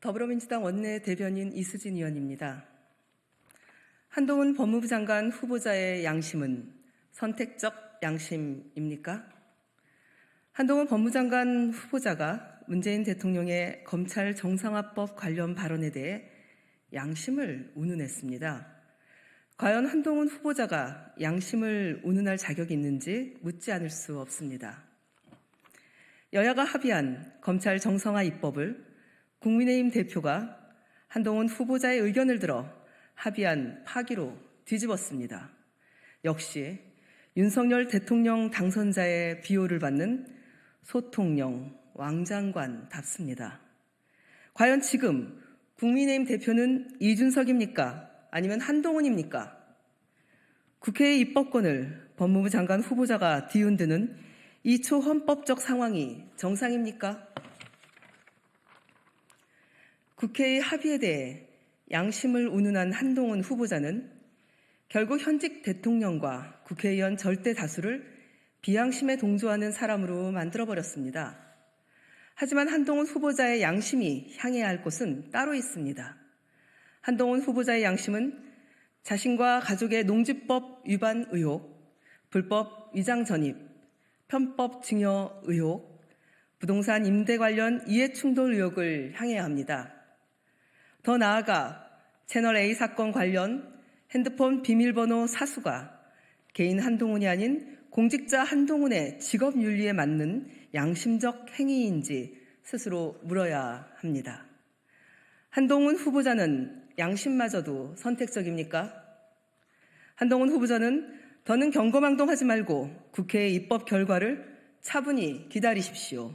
더불어민주당 원내 대변인 이수진 의원입니다. 한동훈 법무부 장관 후보자의 양심은 선택적 양심입니까? 한동훈 법무장관 후보자가 문재인 대통령의 검찰 정상화법 관련 발언에 대해 양심을 운운했습니다. 과연 한동훈 후보자가 양심을 운운할 자격이 있는지 묻지 않을 수 없습니다. 여야가 합의한 검찰 정상화 입법을 국민의힘 대표가 한동훈 후보자의 의견을 들어 합의한 파기로 뒤집었습니다. 역시 윤석열 대통령 당선자의 비호를 받는 소통령 왕장관답습니다. 과연 지금 국민의힘 대표는 이준석입니까? 아니면 한동훈입니까? 국회의 입법권을 법무부 장관 후보자가 뒤흔드는 이 초헌법적 상황이 정상입니까? 국회의 합의에 대해 양심을 운운한 한동훈 후보자는 결국 현직 대통령과 국회의원 절대 다수를 비양심에 동조하는 사람으로 만들어버렸습니다. 하지만 한동훈 후보자의 양심이 향해야 할 곳은 따로 있습니다. 한동훈 후보자의 양심은 자신과 가족의 농지법 위반 의혹, 불법 위장 전입, 편법 증여 의혹, 부동산 임대 관련 이해충돌 의혹을 향해야 합니다. 더 나아가 채널A 사건 관련 핸드폰 비밀번호 사수가 개인 한동훈이 아닌 공직자 한동훈의 직업 윤리에 맞는 양심적 행위인지 스스로 물어야 합니다. 한동훈 후보자는 양심마저도 선택적입니까? 한동훈 후보자는 더는 경거망동하지 말고 국회의 입법 결과를 차분히 기다리십시오.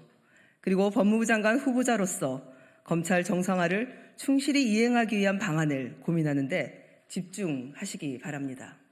그리고 법무부 장관 후보자로서 검찰 정상화를 충실히 이행하기 위한 방안을 고민하는데 집중하시기 바랍니다.